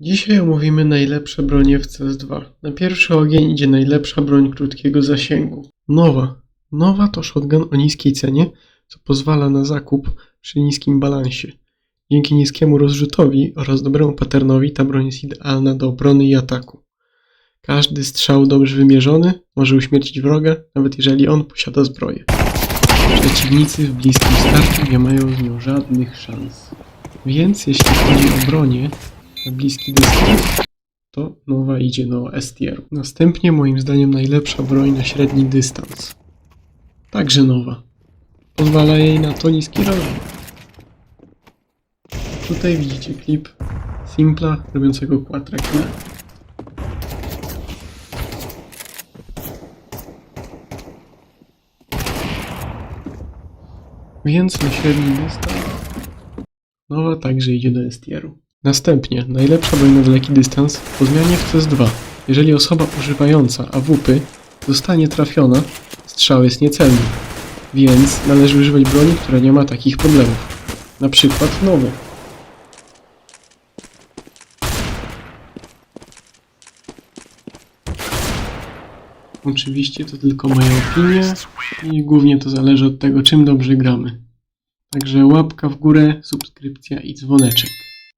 Dzisiaj omówimy najlepsze bronie w CS2. Na pierwszy ogień idzie najlepsza broń krótkiego zasięgu. Nowa. Nowa to shotgun o niskiej cenie, co pozwala na zakup przy niskim balansie. Dzięki niskiemu rozrzutowi oraz dobremu patternowi ta broń jest idealna do obrony i ataku. Każdy strzał dobrze wymierzony może uśmiercić wroga, nawet jeżeli on posiada zbroję. Przeciwnicy w bliskim starciu nie mają z nią żadnych szans. Więc jeśli chodzi o bronię bliski dystans, to nowa idzie do STR. Następnie moim zdaniem najlepsza broń na średni dystans. Także nowa. Pozwala jej na to niski rozrzut. Tutaj widzicie klip Simpla robiącego quadra. Więc na średni dystans nowa także idzie do STR-u. Następnie, najlepsza broń na daleki dystans po zmianie w CS2. Jeżeli osoba używająca AWP zostanie trafiona, strzał jest niecelny. Więc należy używać broni, która nie ma takich problemów. Na przykład nowy. Oczywiście to tylko moja opinia i głównie to zależy od tego, czym dobrze gramy. Także łapka w górę, subskrypcja i dzwoneczek.